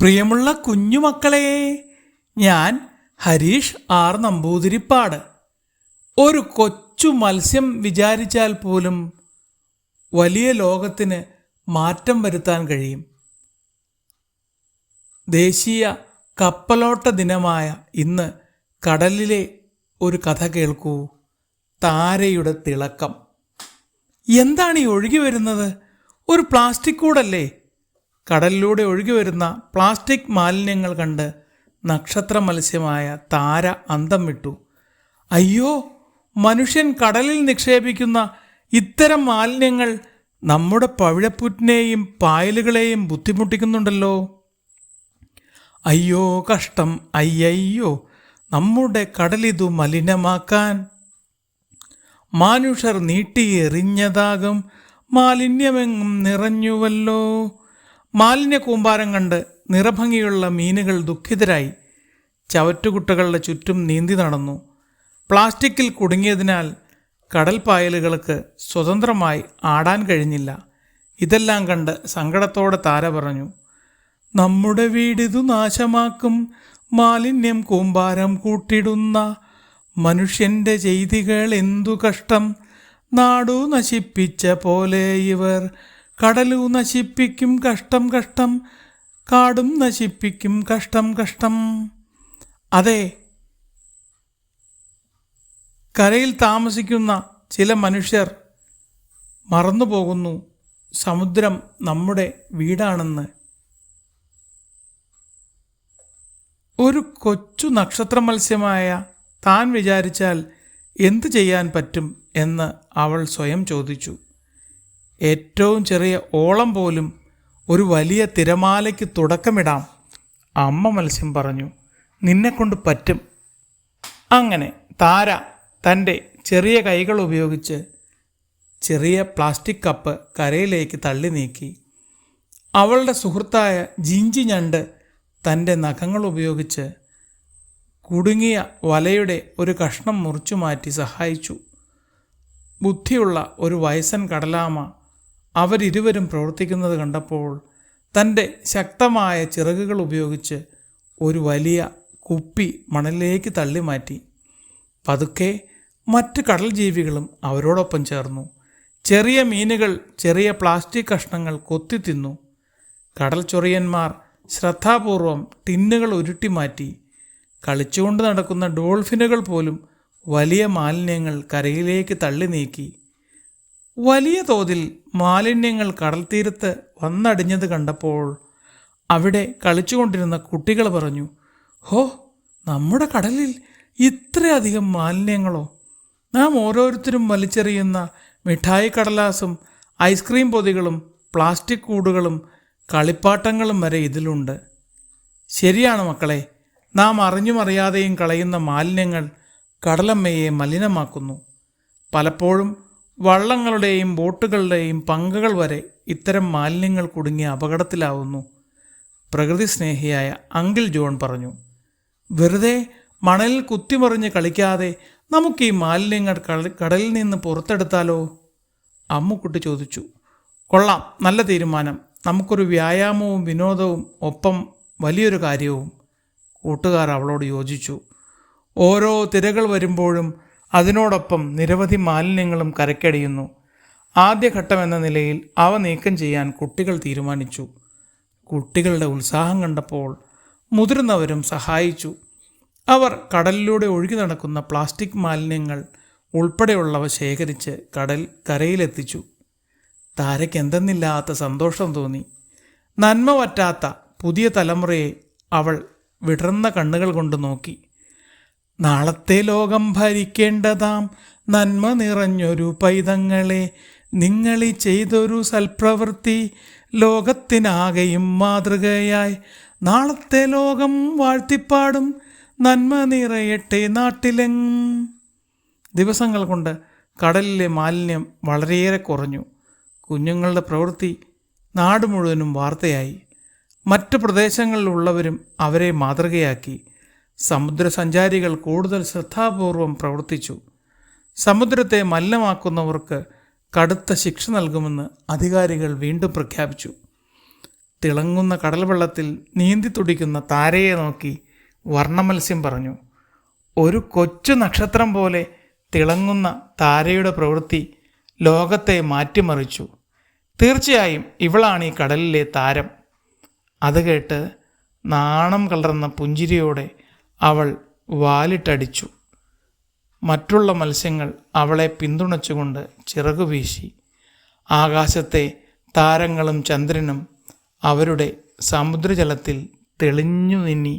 പ്രിയമുള്ള കുഞ്ഞുമക്കളെ ഞാൻ ഹരീഷ് ആർ നമ്പൂതിരിപ്പാട്. ഒരു കൊച്ചു മത്സ്യം വിചാരിച്ചാൽ പോലും വലിയ ലോകത്തിന് മാറ്റം വരുത്താൻ കഴിയും. ദേശീയ കപ്പലോട്ട ദിനമായ ഇന്ന് കടലിലെ ഒരു കഥ കേൾക്കൂ. താരയുടെ തിളക്കം. എന്താണ് ഈ ഒഴുകി വരുന്നത്? ഒരു പ്ലാസ്റ്റിക് കൂടല്ലേ? കടലിലൂടെ ഒഴുകി വരുന്ന പ്ലാസ്റ്റിക് മാലിന്യങ്ങൾ കണ്ട് നക്ഷത്ര മത്സ്യമായ താര അന്തം വിട്ടു. അയ്യോ മനുഷ്യൻ കടലിൽ നിക്ഷേപിക്കുന്ന ഇത്തരം മാലിന്യങ്ങൾ നമ്മുടെ പവിഴപ്പുറ്റിനെയും പായലുകളെയും ബുദ്ധിമുട്ടിക്കുന്നുണ്ടല്ലോ. അയ്യോ കഷ്ടം. അയ്യയ്യോ നമ്മുടെ കടലിതു മലിനമാക്കാൻ. മാനുഷർ നീട്ടിയെറിഞ്ഞതാകും മാലിന്യമെങ്ങും നിറഞ്ഞുവല്ലോ. മാലിന്യ കൂമ്പാരം കണ്ട് നിറഭംഗിയുള്ള മീനുകൾ ദുഃഖിതരായി ചവറ്റുകുട്ടകളുടെ ചുറ്റും നീന്തി നടന്നു. പ്ലാസ്റ്റിക്കിൽ കുടുങ്ങിയതിനാൽ കടൽപ്പായലുകൾക്ക് സ്വതന്ത്രമായി ആടാൻ കഴിഞ്ഞില്ല. ഇതെല്ലാം കണ്ട് സങ്കടത്തോടെ താര പറഞ്ഞു നമ്മുടെ വീടിതു നാശമാക്കും. മാലിന്യം കൂമ്പാരം കൂട്ടിടുന്ന മനുഷ്യന്റെ ചെയ്തികൾ എന്തു കഷ്ടം. നാടു നശിപ്പിച്ച പോലെ ഇവർ കടലു നശിപ്പിക്കും കഷ്ടം കഷ്ടം കാടും നശിപ്പിക്കും കഷ്ടം കഷ്ടം. അതെ കരയിൽ താമസിക്കുന്ന ചില മനുഷ്യർ മറന്നുപോകുന്നു സമുദ്രം നമ്മുടെ വീടാണെന്ന്. ഒരു കൊച്ചു നക്ഷത്ര മത്സ്യമായ താൻ വിചാരിച്ചാൽ എന്തു ചെയ്യാൻ പറ്റും എന്ന് അവൾ സ്വയം ചോദിച്ചു. ഏറ്റവും ചെറിയ ഓളം പോലും ഒരു വലിയ തിരമാലയ്ക്ക് തുടക്കമിടാം. അമ്മ മത്സ്യം പറഞ്ഞു നിന്നെക്കൊണ്ട് പറ്റും. അങ്ങനെ താര തന്റെ ചെറിയ കൈകൾ ഉപയോഗിച്ച് ചെറിയ പ്ലാസ്റ്റിക് കപ്പ് കരയിലേക്ക് തള്ളി നീക്കി. അവളുടെ സുഹൃത്തായ ജിഞ്ചി ഞണ്ട് തന്റെ നഖങ്ങൾ ഉപയോഗിച്ച് കുടുങ്ങിയ വലയുടെ ഒരു കഷ്ണം മുറിച്ചു മാറ്റി സഹായിച്ചു. ബുദ്ധിയുള്ള ഒരു വയസ്സൻ കടലാമ അവരിരുവരും പ്രവർത്തിക്കുന്നത് കണ്ടപ്പോൾ തന്റെ ശക്തമായ ചിറകുകൾ ഉപയോഗിച്ച് ഒരു വലിയ കുപ്പി മണലിലേക്ക് തള്ളി മാറ്റി പതുക്കെ മറ്റ് കടൽ ജീവികളും അവരോടൊപ്പം ചേർന്നു. ചെറിയ മീനുകൾ ചെറിയ പ്ലാസ്റ്റിക് കഷ്ണങ്ങൾ കൊത്തി തിന്നു. കടൽ ചൊറിയന്മാർ ശ്രദ്ധാപൂർവം ടിന്നുകൾ ഉരുട്ടി മാറ്റി. കളിച്ചുകൊണ്ട് നടക്കുന്ന ഡോൾഫിനുകൾ പോലും വലിയ മാലിന്യങ്ങൾ കരയിലേക്ക് തള്ളി നീക്കി. വലിയ തോതിൽ മാലിന്യങ്ങൾ കടൽ തീരത്ത് വന്നടിഞ്ഞത് കണ്ടപ്പോൾ അവിടെ കളിച്ചുകൊണ്ടിരുന്ന കുട്ടികൾ പറഞ്ഞു ഹോ നമ്മുടെ കടലിൽ ഇത്രയധികം മാലിന്യങ്ങളോ? നാം ഓരോരുത്തരും വലിച്ചെറിയുന്ന മിഠായി കടലാസും ഐസ്ക്രീം പൊതികളും പ്ലാസ്റ്റിക് കൂടുകളും കളിപ്പാട്ടങ്ങളും വരെ ഇതിലുണ്ട്. ശരിയാണ് മക്കളെ നാം അറിഞ്ഞും അറിയാതെയും കളയുന്ന മാലിന്യങ്ങൾ കടലമ്മയെ മലിനമാക്കുന്നു. പലപ്പോഴും വള്ളങ്ങളുടെയും ബോട്ടുകളുടെയും പങ്കകൾ വരെ ഇത്തരം മാലിന്യങ്ങൾ കുടുങ്ങി അപകടത്തിലാവുന്നു. പ്രകൃതി സ്നേഹിയായ അങ്കിൾ ജോൺ പറഞ്ഞു വെറുതെ മണലിൽ കുത്തിമറിഞ്ഞ് കളിക്കാതെ നമുക്ക് ഈ മാലിന്യങ്ങൾ കടലിൽ നിന്ന് പുറത്തെടുത്താലോ? അമ്മുക്കുട്ടി ചോദിച്ചു കൊള്ളാം നല്ല തീരുമാനം. നമുക്കൊരു വ്യായാമവും വിനോദവും ഒപ്പം വലിയൊരു കാര്യവും. കൂട്ടുകാർ അവളോട് യോജിച്ചു ഓരോ തിരകൾ വരുമ്പോഴും അതിനോടൊപ്പം നിരവധി മാലിന്യങ്ങളും കരക്കടിയുന്നു. ആദ്യഘട്ടം എന്ന നിലയിൽ അവ നീക്കം ചെയ്യാൻ കുട്ടികൾ തീരുമാനിച്ചു. കുട്ടികളുടെ ഉത്സാഹം കണ്ടപ്പോൾ മുതിർന്നവരും സഹായിച്ചു. അവർ കടലിലൂടെ ഒഴുകി നടക്കുന്ന പ്ലാസ്റ്റിക് മാലിന്യങ്ങൾ ഉൾപ്പെടെയുള്ളവ ശേഖരിച്ച് കടൽ കരയിലെത്തിച്ചു. താരയ്ക്ക് എന്തെന്നില്ലാത്ത സന്തോഷം തോന്നി. നന്മ പറ്റാത്ത പുതിയ തലമുറയെ അവൾ വിടർന്ന കണ്ണുകൾ കൊണ്ട് നോക്കി. നാളത്തെ ലോകം ഭരിക്കേണ്ടതാം. നന്മ നിറഞ്ഞൊരു പൈതങ്ങളെ നിങ്ങളി ചെയ്തൊരു സൽപ്രവൃത്തി ലോകത്തിനാകെയും മാതൃകയായി. നാളത്തെ ലോകം വാഴ്ത്തിപ്പാടും നന്മ നിറയട്ടെ നാട്ടിലെങ്ങും. ദിവസങ്ങൾ കൊണ്ട് കടലിലെ മാലിന്യം വളരെയേറെ കുറഞ്ഞു. കുഞ്ഞുങ്ങളുടെ പ്രവൃത്തി നാട് മുഴുവനും വാർത്തയായി. മറ്റു പ്രദേശങ്ങളിലുള്ളവരും അവരെ മാതൃകയാക്കി. സമുദ്രസഞ്ചാരികൾ കൂടുതൽ ശ്രദ്ധാപൂർവം പ്രവർത്തിച്ചു. സമുദ്രത്തെ മല്ലമാക്കുന്നവർക്ക് കടുത്ത ശിക്ഷ നൽകുമെന്ന് അധികാരികൾ വീണ്ടും പ്രഖ്യാപിച്ചു. തിളങ്ങുന്ന കടൽവെള്ളത്തിൽ നീന്തി തുടിക്കുന്ന താരയെ നോക്കി വർണമത്സ്യം പറഞ്ഞു ഒരു കൊച്ചു നക്ഷത്രം പോലെ തിളങ്ങുന്ന താരയുടെ പ്രവൃത്തി ലോകത്തെ മാറ്റിമറിച്ചു. തീർച്ചയായും ഇവളാണ് ഈ കടലിലെ താരം അത് കേട്ട് നാണം കലർന്ന പുഞ്ചിരിയോടെ അവൾ വാലിട്ടടിച്ചു. മറ്റുള്ള മത്സ്യങ്ങൾ അവളെ പിന്തുണച്ചുകൊണ്ട് ചിറകു വീശി. ആകാശത്തെ താരങ്ങളും ചന്ദ്രനും അവരുടെ സമുദ്രജലത്തിൽ തെളിഞ്ഞു നിന്നി